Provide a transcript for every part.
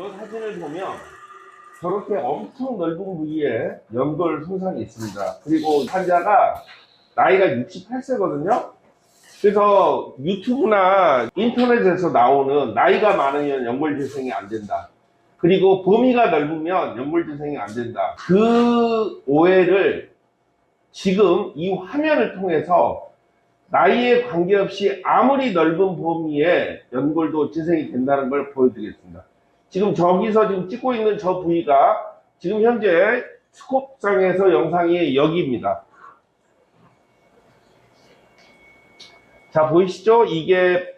이 사진을 보면 저렇게 엄청 넓은 부위에 연골 손상이 있습니다. 그리고 환자가 나이가 68세거든요. 그래서 유튜브나 인터넷에서 나오는 나이가 많으면 연골 재생이 안 된다. 그리고 범위가 넓으면 연골 재생이 안 된다. 그 오해를 지금 이 화면을 통해서 나이에 관계없이 아무리 넓은 범위에 연골도 재생이 된다는 걸 보여드리겠습니다. 지금 저기서 지금 찍고 있는 저 부위가 지금 현재 스콥상에서 영상이 여기입니다. 자 보이시죠? 이게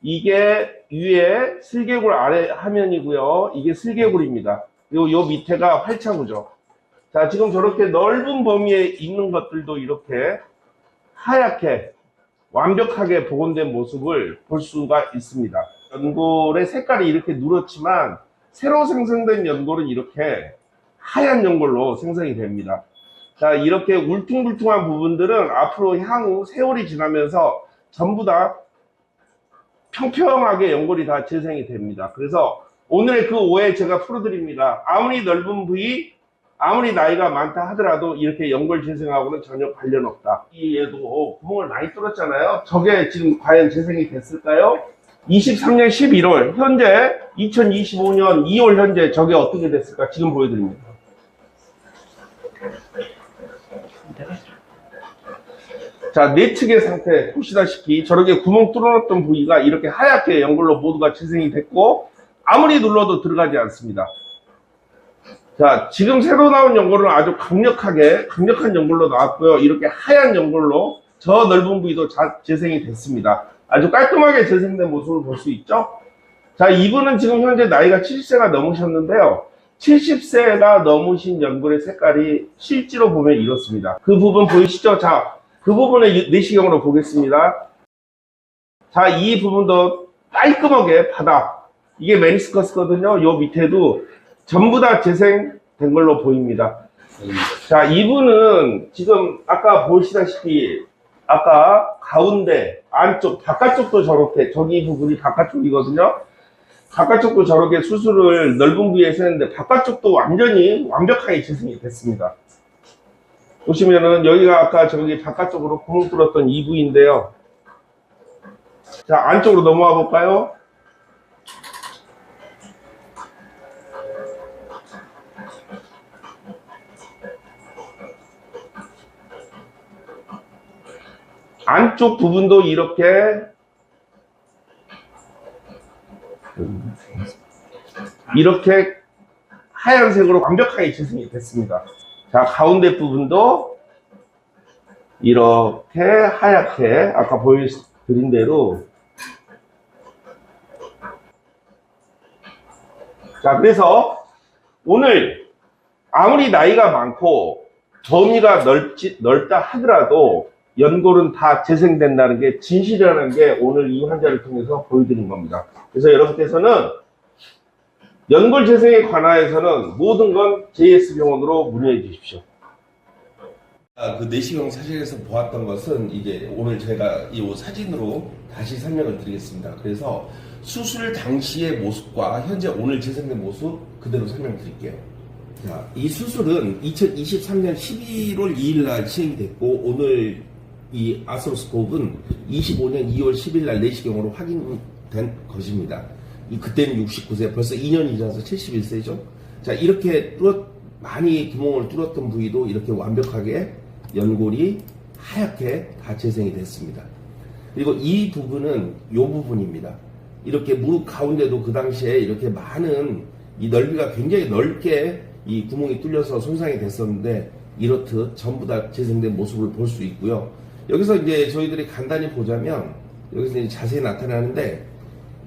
이게 위에 슬개골 아래 화면이고요. 이게 슬개골입니다. 그리고 요 밑에가 활차구죠. 자 지금 저렇게 넓은 범위에 있는 것들도 이렇게 하얗게 완벽하게 복원된 모습을 볼 수가 있습니다. 연골의 색깔이 이렇게 누렇지만 새로 생성된 연골은 이렇게 하얀 연골로 생성이 됩니다. 자, 이렇게 울퉁불퉁한 부분들은 앞으로 향후 세월이 지나면서 전부 다 평평하게 연골이 다 재생이 됩니다. 그래서 오늘의 그 오해 제가 풀어드립니다. 아무리 넓은 부위, 아무리 나이가 많다 하더라도 이렇게 연골 재생하고는 전혀 관련 없다. 이 얘도 구멍을 많이 뚫었잖아요. 저게 지금 과연 재생이 됐을까요? 23년 11월, 현재 2025년 2월 현재 저게 어떻게 됐을까 지금 보여드립니다. 자, 내측의 상태 보시다시피 저렇게 구멍 뚫어놨던 부위가 이렇게 하얗게 연골로 모두가 재생이 됐고 아무리 눌러도 들어가지 않습니다. 자, 지금 새로 나온 연골은 아주 강력하게, 강력한 연골로 나왔고요. 이렇게 하얀 연골로 저 넓은 부위도 자- 재생이 됐습니다. 아주 깔끔하게 재생된 모습을 볼 수 있죠? 자, 이분은 지금 현재 나이가 70세가 넘으셨는데요. 70세가 넘으신 연골의 색깔이 실제로 보면 이렇습니다. 그 부분 보이시죠? 자, 그 부분을 내시경으로 보겠습니다. 자, 이 부분도 깔끔하게 바닥. 이게 메니스커스거든요. 요 밑에도 전부 다 재생된 걸로 보입니다. 자, 이분은 지금 아까 보시다시피 아까 가운데 안쪽 바깥쪽도 저렇게 저기 부분이 바깥쪽이거든요. 바깥쪽도 저렇게 수술을 넓은 부위에서 했는데 바깥쪽도 완전히 완벽하게 재생이 됐습니다. 보시면은 여기가 아까 저기 바깥쪽으로 구멍 뚫었던 이 부위인데요. 자, 안쪽으로 넘어와 볼까요? 안쪽 부분도 이렇게 이렇게 하얀색으로 완벽하게 재생이 됐습니다. 자, 가운데 부분도 이렇게 하얗게 아까 보여드린 대로 자, 그래서 오늘 아무리 나이가 많고 범위가 넓지, 넓다 하더라도 연골은 다 재생된다는 게 진실이라는 게 오늘 이 환자를 통해서 보여드린 겁니다. 그래서 여러분께서는 연골 재생에 관하여서는 모든 건 JS병원으로 문의해 주십시오. 아, 그 내시경 사진에서 보았던 것은 이제 오늘 제가 이 사진으로 다시 설명을 드리겠습니다. 그래서 수술 당시의 모습과 현재 오늘 재생된 모습 그대로 설명드릴게요. 자, 이 수술은 2023년 11월 2일 날 시행이 됐고 오늘 이 아스로스콥은 25년 2월 10일 날 내시경으로 확인된 것입니다. 이 그때는 69세, 벌써 2년이 지나서 71세죠. 자, 이렇게 뚫었, 많이 구멍을 뚫었던 부위도 이렇게 완벽하게 연골이 하얗게 다 재생이 됐습니다. 그리고 이 부분은 이 부분입니다. 이렇게 무릎 가운데도 그 당시에 이렇게 많은 이 넓이가 굉장히 넓게 이 구멍이 뚫려서 손상이 됐었는데 이렇듯 전부 다 재생된 모습을 볼 수 있고요. 여기서 이제 저희들이 간단히 보자면 여기서 이제 자세히 나타나는데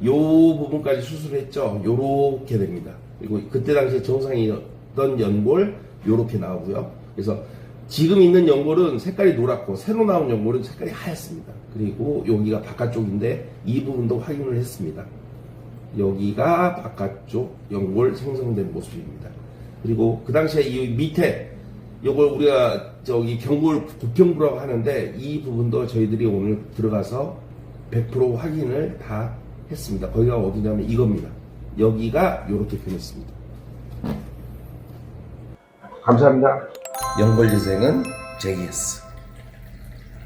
요 부분까지 수술했죠. 요렇게 됩니다. 그리고 그때 당시에 정상이었던 연골 요렇게 나오고요. 그래서 지금 있는 연골은 색깔이 노랗고 새로 나온 연골은 색깔이 하얗습니다. 그리고 여기가 바깥쪽인데 이 부분도 확인을 했습니다. 여기가 바깥쪽 연골 생성된 모습입니다. 그리고 그 당시에 이 밑에 요걸 우리가 저기 경골 부평부라고 하는데 이 부분도 저희들이 오늘 들어가서 100% 확인을 다 했습니다. 거기가 어디냐면 이겁니다. 여기가 이렇게 변했습니다. 감사합니다. 연골 재생은 JS.